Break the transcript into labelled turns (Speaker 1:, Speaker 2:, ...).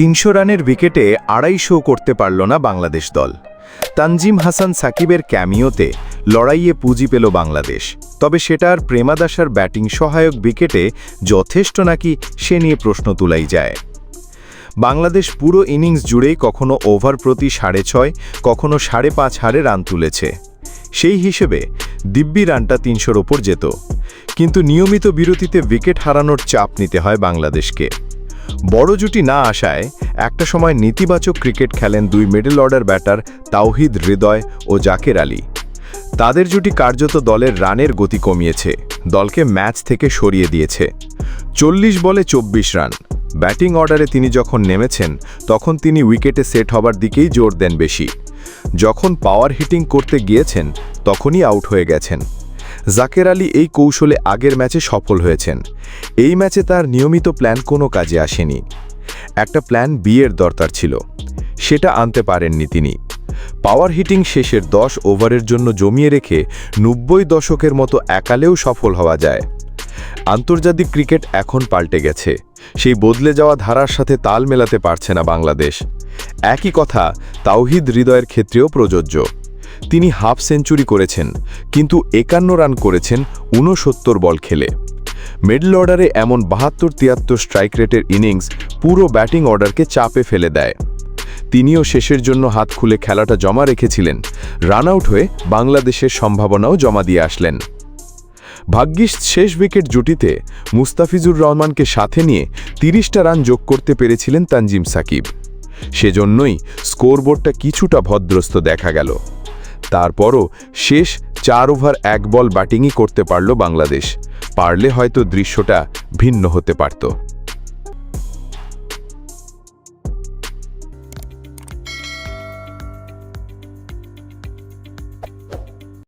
Speaker 1: তিনশো রানের উইকেটে আড়াইশো করতে পারল না বাংলাদেশ দল। তানজিম হাসান সাকিবের ক্যামিওতে লড়াইয়ে পুঁজি পেল বাংলাদেশ। তবে সেটা আর প্রেমাদাসার ব্যাটিং সহায়ক উইকেটে যথেষ্ট নাকি সে নিয়ে প্রশ্ন তুলাই যায়। বাংলাদেশ পুরো ইনিংস জুড়েই কখনো ওভার প্রতি সাড়ে ছয়, কখনো সাড়ে পাঁচ হারে রান তুলেছে। সেই হিসেবে দিব্যি রানটা তিনশোর ওপর যেত। কিন্তু নিয়মিত বিরতিতে উইকেট হারানোর চাপ নিতে হয় বাংলাদেশকে। বড় জুটি না আসায় একটা সময় নেতিবাচক ক্রিকেট খেলেন দুই middle order batter Towhid Hridoy ও জাকের আলী। তাদের জুটি কার্যত দলের রানের গতি কমিয়েছে, দলকে ম্যাচ থেকে সরিয়ে দিয়েছে। চল্লিশ বলে চব্বিশ রান। ব্যাটিং অর্ডারে তিনি যখন নেমেছেন, তখন তিনি উইকেটে সেট হবার দিকেই জোর দেন বেশি। যখন পাওয়ার হিটিং করতে গিয়েছেন, তখনই আউট হয়ে গেছেন। জাকের আলী এই কৌশলে আগের ম্যাচে সফল হয়েছেন। এই ম্যাচে তার নিয়মিত প্ল্যান কোনো কাজে আসেনি। একটা প্ল্যান বিয়ের দরকার ছিল। সেটা আনতে পারেননি তিনি। পাওয়ার হিটিং শেষের দশ ওভারের জন্য জমিয়ে রেখে নব্বই দশকের মতো একালেও সফল হওয়া যায়। আন্তর্জাতিক ক্রিকেট এখন পাল্টে গেছে। সেই বদলে যাওয়া ধারার সাথে তাল মেলাতে পারছে না বাংলাদেশ। একই কথা, তাওহিদ হৃদয়ের ক্ষেত্রেও প্রযোজ্য। তিনি হাফ সেঞ্চুরি করেছেন, কিন্তু একান্ন রান করেছেন ঊনসত্তর বল খেলে। মিডল অর্ডারে এমন বাহাত্তর তিয়াত্তর স্ট্রাইক রেটের ইনিংস পুরো ব্যাটিং অর্ডারকে চাপে ফেলে দেয়। তিনিও শেষের জন্য হাত খুলে খেলাটা জমা রেখেছিলেন, রান আউট হয়ে বাংলাদেশের সম্ভাবনাও জমা দিয়ে আসলেন। ভাগ্যিস শেষ উইকেট জুটিতে মুস্তাফিজুর রহমানকে সাথে নিয়ে তিরিশটা রান যোগ করতে পেরেছিলেন তানজিম সাকিব। সেজন্যই স্কোরবোর্ডটা কিছুটা ভদ্রস্ত দেখা গেল। তারপরও শেষ চার ওভার এক বল ব্যাটিংই করতে পারল বাংলাদেশ। পারলে হয়তো দৃশ্যটা ভিন্ন হতে পারত।